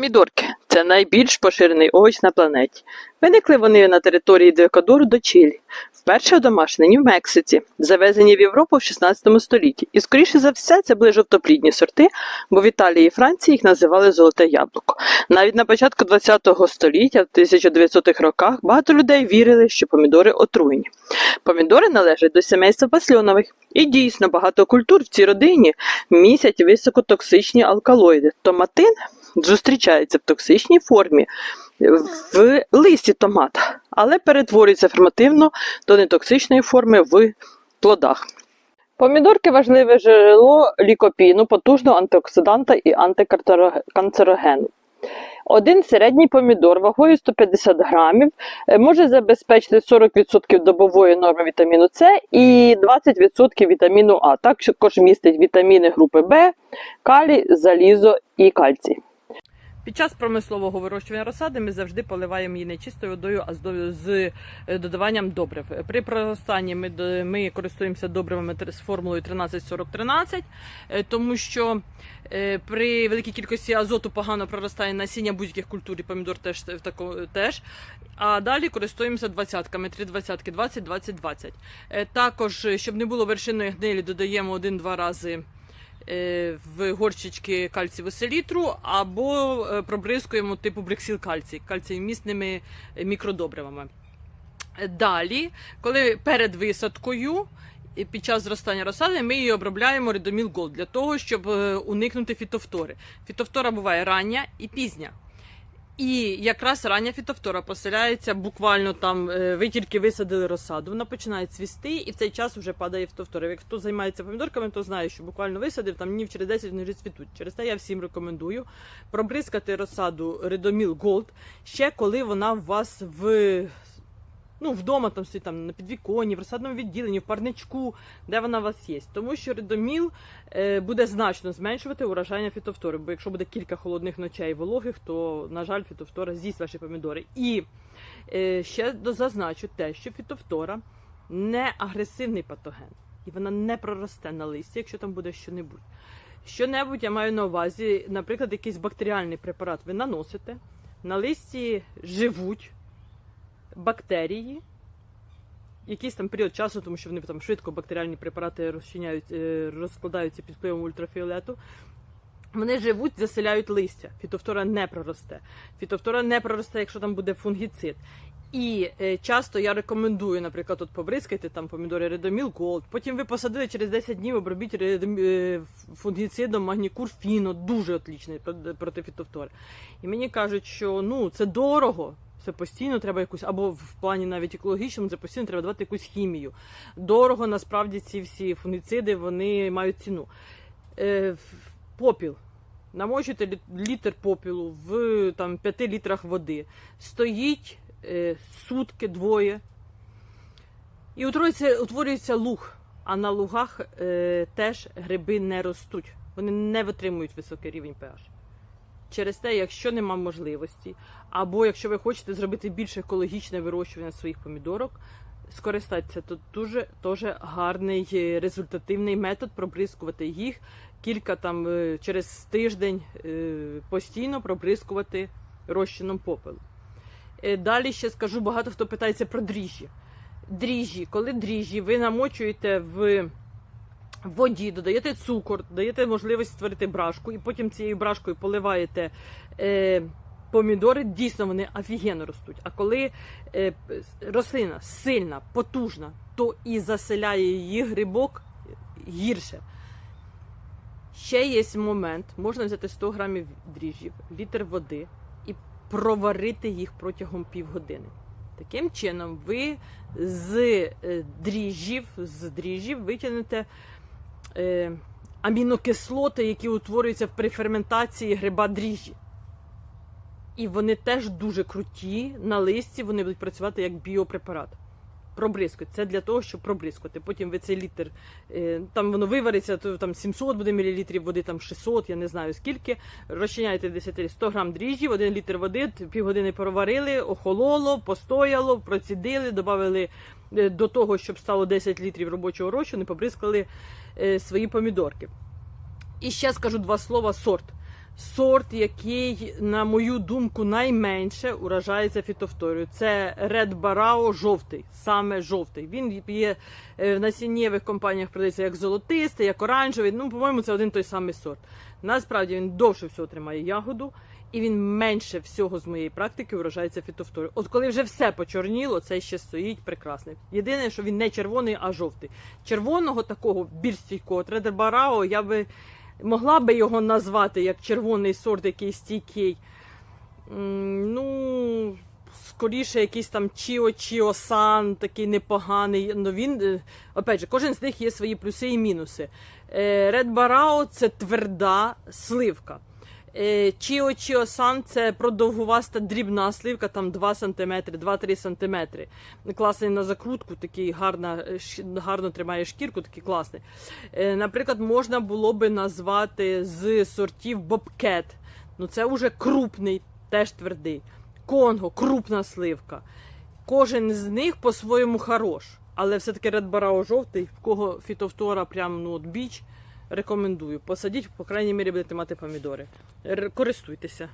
Помідорки це найбільш поширений овоч на планеті. Виникли вони на території від Еквадору до Чилі, вперше одомашнені в Мексиці, завезені в Європу в 16 столітті. І, скоріше за все, це були жовтоплідні сорти, бо в Італії і Франції їх називали золоте яблуко. Навіть на початку 20 століття, в 1900-х роках, багато людей вірили, що помідори отруйні. Помідори належать до сімейства пасльонових. І дійсно багато культур в цій родині містять високотоксичні алкалоїди. Томатин зустрічається в токсичній формі в листі томата, але перетворюється ферментивно до нетоксичної форми в плодах. Помідорки важливе джерело лікопіну, потужного антиоксиданта і антиканцерогену. Один середній помідор вагою 150 грамів е, може забезпечити 40% добової норми вітаміну С і 20% вітаміну А. Також містить вітаміни групи В, калій, залізо і кальцій. Під час промислового вирощування розсади ми завжди поливаємо її не чистою водою, а з е, додаванням добрив. При проростанні ми, ми користуємося добривами з формулою 13-40-13, е, тому що е, при великій кількості азоту погано проростає насіння будь-яких культур, і помідор теж в тако, теж. А далі користуємося двадцятками, три двадцятки, 20, 20, 20. Е, Також, щоб не було вершинної гнилі, додаємо один-два рази в горщички кальцієву селітру або е, пробризкуємо типу брексіл кальцій, кальціємісними е, мікродобривами. Е, Далі, коли перед висадкою. і Під час зростання розсади ми її обробляємо рідоміл Gold для того, щоб е, уникнути фітофтори. Фітофтора буває рання і пізня. І якраз рання фітофтора поселяється буквально там, е, ви тільки висадили розсаду, вона починає цвісти, і в цей час вже падає фітофтора. Як хто займається помідорками, то знає, що буквально висадив, там днів через 10 вони вже цвітуть. Через те я всім рекомендую пробризкати розсаду Redomil Gold ще коли вона у вас в. Ну, вдома там стоїть там на підвіконні, в розсадному відділенні, в парничку, де вона у вас є. Тому що редоміл е, буде значно зменшувати урожайня фітофтори. Бо якщо буде кілька холодних ночей вологих, то, на жаль, фітофтора з'їсть ваші помідори. І е, ще зазначу те, що фітофтора не агресивний патоген, і вона не проросте на листі, якщо там буде що-небудь. Що-небудь я маю на увазі, наприклад, якийсь бактеріальний препарат ви наносите, на листі живуть бактерії. Якийсь там період часу, тому що вони там швидко бактеріальні препарати розчиняють, е, розкладаються під впливом ультрафіолету. Вони живуть, заселяють листя. Фітофтора не проросте. Фітофтора не проросте, якщо там буде фунгіцид. І е, часто я рекомендую, наприклад, от побризкайте там помідори Редоміл Голд. Потім ви посадили через 10 днів, обробіть е, фунгіцидом магнікур фіно, дуже отлічний проти фітофтори. І мені кажуть, що ну це дорого. Це постійно треба якусь, або в плані навіть екологічному, це постійно треба давати якусь хімію. Дорого насправді ці всі фунгіциди вони мають ціну. Е, попіл. Намочуйте літр попілу в там, 5 літрах води. Стоїть е, сутки двоє. І утворюється, утворюється луг. А на лугах е, теж гриби не ростуть. Вони не витримують високий рівень pH. Через те, якщо нема можливості, або якщо ви хочете зробити більш екологічне вирощування своїх помідорок, скористайтеся. Тут дуже теж гарний е, результативний метод пробризкувати їх кілька там е, через тиждень е, постійно пробризкувати розчином попелу. Далі ще скажу, багато хто питається про дріжджі. Дріжджі, коли дріжджі ви намочуєте в воді, додаєте цукор, даєте можливість створити брашку, і потім цією брашкою поливаєте е, помідори, дійсно вони офігенно ростуть. А коли е, рослина сильна, потужна, то і заселяє її грибок гірше. Ще є момент, можна взяти 100 грамів дріжджів, літр води і проварити їх протягом півгодини. Таким чином, ви з е, дріжджів, з дріжджів витягнете е, амінокислоти, які утворюються при ферментації гриба дріжджі. І вони теж дуже круті на листі, вони будуть працювати як біопрепарат. Пробризкують. Це для того, щоб пробризкувати. Потім ви цей літр, е, там воно вивариться, то там 700 буде мілілітрів води, там 600, я не знаю скільки. Розчиняєте в 10 100 грам дріжджів, 1 літр води, півгодини проварили, охололо, постояло, процідили, додали е, до того, щоб стало 10 літрів робочого розчину, побризкали е, свої помідорки. І ще скажу два слова сорт. Сорт, який, на мою думку, найменше уражається фітофторою. Це Red Barao жовтий, саме жовтий. Він є е, в насіннєвих компаніях продається як золотистий, як оранжевий. Ну, по-моєму, це один той самий сорт. Насправді він довше всього тримає ягоду. І він менше всього з моєї практики вражається фітофторою. От коли вже все почорніло, цей ще стоїть прекрасний. Єдине, що він не червоний, а жовтий. Червоного такого більш стійкого Тредер Барао я би могла би його назвати як червоний сорт, який стійкий. Ну, скоріше, якийсь там Чіо Чіо Сан, такий непоганий. Ну він, е, опять же, кожен з них є свої плюси і мінуси. Ред Барао це тверда сливка. Е, Чіо Чіо це продовгуваста дрібна сливка, там 2 см, 2-3 см. Класний на закрутку, такий гарна, е, гарно тримає шкірку, такий класний. Е, Наприклад, можна було би назвати з сортів Бобкет. Ну це вже крупний, теж твердий. Конго, крупна сливка. Кожен з них по-своєму хорош. Але все-таки Barao жовтий, в кого фітовтора прям ну, от біч, рекомендую. Посадіть, по крайній мірі, будете мати помідори. Користуйтеся.